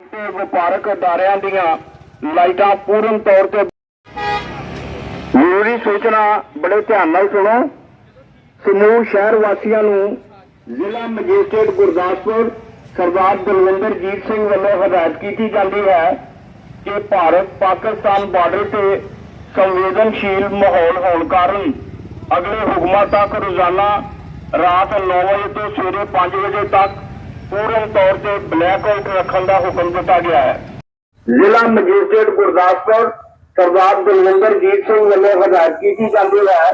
ਤੇ ਵਪਾਰਕ ਅਦਾਰਿਆਂ ਦੀਆਂ ਲਾਈਟਾਂ ਪੂਰਨ ਤੌਰ ਤੇ ਜ਼ਰੂਰੀ ਸੂਚਨਾ, ਬੜੇ ਧਿਆਨ ਨਾਲ ਸੁਣੋ। ਸਮੂਹ ਸ਼ਹਿਰ ਵਾਸੀਆਂ ਨੂੰ ਜ਼ਿਲ੍ਹਾ ਮੈਜਿਸਟ੍ਰੇਟ ਗੁਰਦਾਸਪੁਰ ਸਰਦਾਰ ਬਲਵਿੰਦਰਜੀਤ ਸਿੰਘ ਵੱਲੋਂ ਹਦਾਇਤ ਕੀਤੀ ਜਾਂਦੀ ਹੈ ਕਿ ਭਾਰਤ ਪਾਕਿਸਤਾਨ ਬਾਰਡਰ ਤੇ ਸੰਵੇਦਨਸ਼ੀਲ ਮਾਹੌਲ ਹੋਣ ਕਾਰਨ ਅਗਲੇ ਹੁਕਮਾਂ ਤੱਕ ਰੋਜ਼ਾਨਾ ਰਾਤ 9 ਵਜੇ ਤੋਂ ਸਵੇਰੇ 5 ਵਜੇ ਤੱਕ ਪੂਰਨ ਤੌਰ ਤੇ ਬਲੈਕ ਆਊਟ ਰੱਖਣ ਦਾ ਹੁਕਮ ਦਿੱਤਾ ਗਿਆ ਹੈ। ਜ਼ਿਲ੍ਹਾ ਮੈਜਿਸਟ੍ਰੇਟ ਗੁਰਦਾਸਪੁਰ, ਸਰਦਾਰ ਬਲਵਿੰਦਰਜੀਤ ਸਿੰਘ ਵੱਲੋਂ ਹਦਾਇਤ ਕੀਤੀ ਜਾਂਦੀ ਹੈ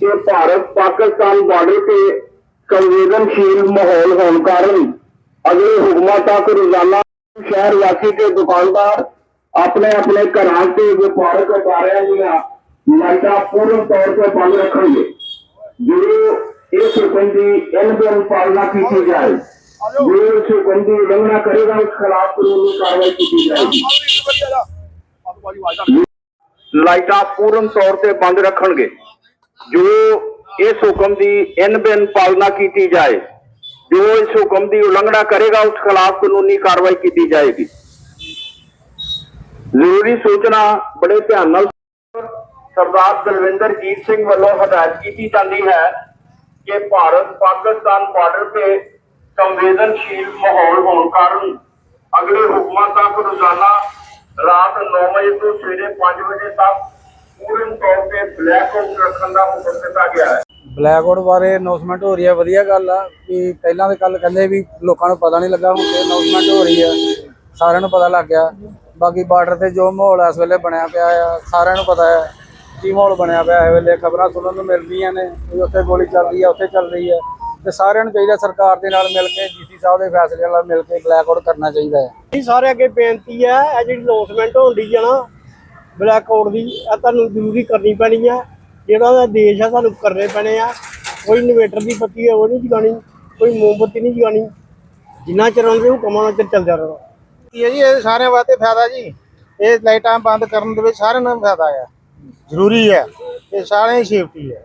ਕਿ ਭਾਰਤ ਪਾਕਿਸਤਾਨ ਬਾਰਡਰ ਤੇ ਸੰਵੇਦਨਸ਼ੀਲ ਮਾਹੌਲ ਹੋਣ ਕਾਰਨ ਅਗਲੇ ਹੁਕਮਾਂ ਤੱਕ ਰੋਜ਼ਾਨਾ ਸ਼ਹਿਰ ਵਾਸੀ ਤੇ ਦੁਕਾਨਦਾਰ ਆਪਣੇ ਆਪਣੇ ਘਰਾਂ ਤੇ ਵਪਾਰਕ ਅਦਾਰਿਆਂ ਦੀਆਂ ਲਾਈਟਾਂ ਪੂਰਨ ਤੌਰ ਤੇ ਬੰਦ ਰੱਖਣਗੇ। ਜੋ ਇਸ ਹੁਕਮ ਦੀ ਅਨਬਨ ਪਾਲਣਾ ਕੀਤੀ ਜਾਏ ਜੋ ਇਸ ਹੁਕਮ ਦੀ ਉਲੰਘਣਾ ਕਰੇਗਾ ਉਸ ਖਿਲਾਫ ਕਾਨੂੰਨੀ ਕਾਰਵਾਈ ਕੀਤੀ ਜਾਏਗੀ। ਲਾਈਟਾਂ ਪੂਰਨ ਤੌਰ ਤੇ ਬੰਦ ਰੱਖਣਗੇ। ਜੋ ਇਸ ਹੁਕਮ ਦੀ ਇਨ-ਬਿਨ ਪਾਲਣਾ ਕੀਤੀ ਜਾਏ ਜੋ ਇਸ ਹੁਕਮ ਦੀ ਉਲੰਘਣਾ ਕਰੇਗਾ ਉਸ ਖਿਲਾਫ ਕਾਨੂੰਨੀ ਕਾਰਵਾਈ ਕੀਤੀ ਜਾਏਗੀ। ਜ਼ਰੂਰੀ ਸੂਚਨਾ ਬੜੇ ਧਿਆਨ ਨਾਲ ਸਰਦਾਰ ਬਲਵਿੰਦਰਜੀਤ ਸਿੰਘ ਵੱਲੋਂ ਹਦਾਇਤ ਕੀਤੀ ਜਾਂਦੀ ਹੈ ਕਿ ਭਾਰਤ ਪਾਕਿਸਤਾਨ ਬਾਰਡਰ ਤੇ ਸੰਵੇਦਨਸ਼ੀਲ ਮਾਹੌਲ ਹੋਣ ਕਾਰਨ ਅਗਲੇ ਹੁਕਮਾਂ ਤੱਕ ਰੋਜ਼ਾਨਾ ਰਾਤ 9 ਵਜੇ ਤੋਂ ਸਵੇਰੇ 5 ਵਜੇ ਤੱਕ ਪੂਰਨ ਤੌਰ ਤੇ ਬਲੈਕ ਆਊਟ ਰੱਖਣ ਦਾ ਹੁਕਮ ਦਿੱਤਾ ਗਿਆ ਹੈ। ਬਲੈਕ ਆਊਟ ਬਾਰੇ ਅਨਾਉਂਸਮੈਂਟ ਹੋ ਰਹੀ ਹੈ, ਵਧੀਆ ਗੱਲ ਆ ਕਿ ਪਹਿਲਾਂ ਤੇ ਕੱਲ ਕਹਿੰਦੇ ਵੀ ਲੋਕਾਂ ਨੂੰ ਪਤਾ ਨਹੀਂ ਲੱਗਾ, ਹੁਣ ਤੇ ਅਨਾਉਂਸਮੈਂਟ ਹੋ ਰਹੀ ਹੈ ਸਾਰਿਆਂ ਨੂੰ ਪਤਾ ਲੱਗ ਗਿਆ। ਬਾਕੀ ਬਾਰਡਰ ਤੇ ਜੋ ਮਾਹੌਲ ਇਸ ਵੇਲੇ ਬਣਿਆ ਪਿਆ ਆ, ਸਾਰਿਆਂ ਨੂੰ ਪਤਾ ਹੈ ਕੀ ਮਾਹੌਲ ਬਣਿਆ ਪਿਆ ਇਸ ਵੇਲੇ, ਖਬਰਾਂ ਸੁਣਨ ਨੂੰ ਮਿਲ ਰਹੀਆਂ ਨੇ, ਵੀ ਉੱਥੇ ਗੋਲੀ ਚੱਲ ਰਹੀ ਹੈ ਉੱਥੇ ਚੱਲ ਰਹੀ ਹੈ ਤੇ ਸਾਰਿਆਂ ਨੂੰ ਚਾਹੀਦਾ ਸਰਕਾਰ ਦੇ ਨਾਲ ਮਿਲ ਕੇ ਡੀਸੀ ਸਾਹਿਬ ਦੇ ਫੈਸਲੇ ਨਾਲ ਮਿਲ ਕੇ ਬਲੈਕ ਆਊਟ ਕਰਨਾ ਚਾਹੀਦਾ ਹੈ। ਇਹ ਸਾਰੇ ਅੱਗੇ ਬੇਨਤੀ ਹੈ ਇਹ ਜਿਹੜੀ ਲੌਸਮੈਂਟ ਹੋਣ ਦੀ ਹੈ ਨਾ ਬਲੈਕ ਆਊਟ ਦੀ ਇਹ ਤੁਹਾਨੂੰ ਜ਼ਰੂਰੀ ਕਰਨੀ ਪੈਣੀ ਹੈ ਜਿਹੜਾ ਦਾ ਦੇਸ਼ ਆ ਤੁਹਾਨੂੰ ਕਰਨੇ ਪੈਣੇ ਆ। ਕੋਈ ਇਨਵੇਟਰ ਦੀ ਬੱਤੀ ਹੈ ਉਹ ਨਹੀਂ ਜਗਾਣੀ ਕੋਈ ਮੋਮਬੱਤੀ ਨਹੀਂ ਜਗਾਣੀ ਜਿੰਨਾ ਚਿਰ ਉਹਨਾਂ ਦੇ ਹੁਕਮਾਂ ਨਾਲ ਚਿਰ ਚੱਲਦਾ ਰਹੋ। ਇਹ ਜੀ ਇਹ ਸਾਰਿਆਂ ਵਾਸਤੇ ਫਾਇਦਾ ਜੀ? ਇਹ ਲਾਈਟਾਂ ਬੰਦ ਕਰਨ ਦੇ ਵਿੱਚ ਸਾਰਿਆਂ ਨੂੰ ਫਾਇਦਾ ਆ। ਜ਼ਰੂਰੀ ਹੈ ਇਹ ਸਾਰਿਆਂ ਦੀ ਸੇਫਟੀ ਹੈ